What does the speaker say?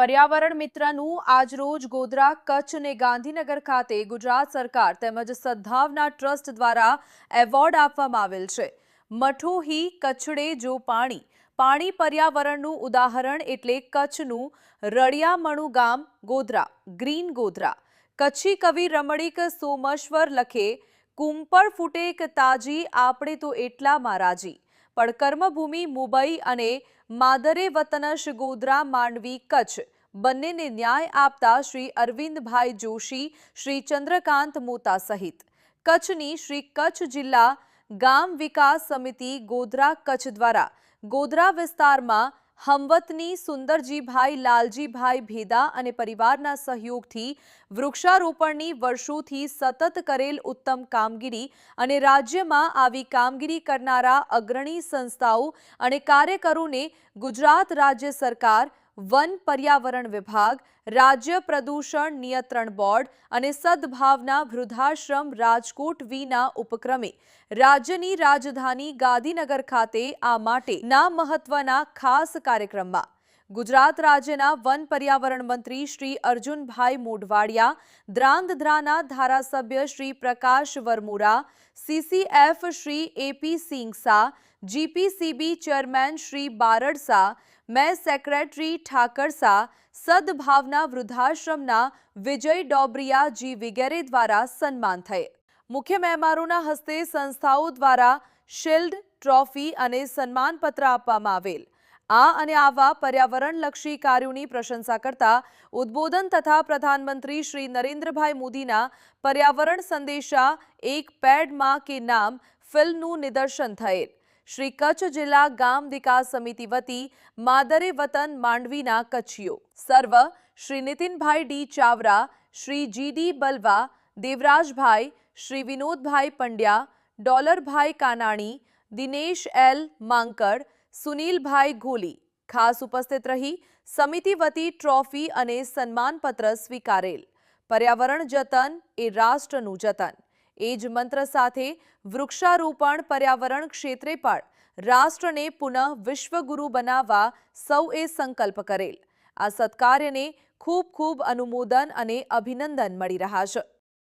પર્યાવરણ મિત્રનું આજરોજ ગોધરા કચ્છ અને ગાંધીનગર ખાતે ગુજરાત સરકાર તેમજ સદ્ભાવના ટ્રસ્ટ દ્વારા એવોર્ડ આપવામાં આવેલ છે. મઠો હી કચ્છડે જો પાણી. પાણી પર્યાવરણનું ઉદાહરણ એટલે કચ્છનું રળિયામણું ગામ ગોધરા, ગ્રીન ગોધરા. કચ્છી કવિ રમણીક સોમશ્વર લખે, કુંપળ ફૂટેક તાજી, આપણે તો એટલામાં રાજી. પણ કર્મભૂમિ, મુંબઈ અને માદરે વતનશ ગોધરા માંડવી કચ્છ. બંનેને ન્યાય આપતા શ્રી અરવિંદભાઈ જોશી, શ્રી ચંદ્રકાંત મોતા સહિત. કચ્છની શ્રી કચ્છ જિલ્લા ગામ વિકાસ સમિતિ ગોધરા કચ્છ દ્વારા ગોધરા વિસ્તારમાં હમવતની સુંદરજીભાઈ, લાલજીભાઈ ભેદા અને પરિવારના સહયોગથી વૃક્ષારોપણની વર્ષોથી સતત કરેલ ઉત્તમ કામગીરી અને રાજ્યમાં આવી કામગીરી કરનારા અગ્રણી સંસ્થાઓ અને કાર્યકરોને ગુજરાત રાજ્ય સરકાર વન પર્યાવરણ વિભાગ, રાજ્ય પ્રદૂષણ નિયંત્રણ બોર્ડ અને સદભાવના વૃદ્ધાશ્રમ રાજકોટ વીના ઉપક્રમે રાજ્યની રાજધાની ગાંધીનગર ખાતે આ માટે ના મહત્વના ખાસ કાર્યક્રમમાં ગુજરાત રાજ્યના વન પર્યાવરણ મંત્રી શ્રી અર્જુનભાઈ મોઢવાડિયા, દ્રાંગધ્રાના ધારાસભ્ય Shri Prakash Varmora CCF Shri AP Singh Shah GPCB chairman Shri Barad Shah મેં સેક્રેટરી ઠાકર શાહ સદભાવના વૃદ્ધાશ્રમના વિજય ડોબરિયાજી વગેરે દ્વારા સન્માન થયે. મુખ્ય મહેમાનોના હસ્તે સંસ્થાઓ દ્વારા શિલ્ડ, ટ્રોફી અને સન્માનપત્ર આપવામાં આવેલ. આ અને આવા પર્યાવરણલક્ષી કાર્યોની પ્રશંસા કરતા ઉદ્બોધન તથા પ્રધાનમંત્રી શ્રી નરેન્દ્રભાઈ મોદીના પર્યાવરણ સંદેશા એક પેડમાં કે નામ ફિલ્મનું નિદર્શન થયેલ. શ્રી કચ્છ જિલ્લા ગામ વિકાસ સમિતિ વતી માદરે વતન માંડવીના કચ્છીઓ. સર્વ Shri Nitinbhai D Chavra, Shri GD Balva, Devrajbhai, Shri Vinodbhai Pandya, Dolarbhai Kanani, Dinesh L Mankad Sunilbhai Goli ખાસ ઉપસ્થિત રહી સમિતિ વતી ટ્રોફી અને સન્માનપત્ર સ્વીકારેલ. પર્યાવરણ જતન એ રાષ્ટ્રનું જતન. એ જ મંત્ર સાથે વૃક્ષારોપણ પર્યાવરણ ક્ષેત્રે પણ રાષ્ટ્રને પુનઃ વિશ્વગુરુ બનાવવા સૌએ સંકલ્પ કરેલ. આ સત્કાર્યને ખૂબ ખૂબ અનુમોદન અને અભિનંદન મળી રહ્યા છે.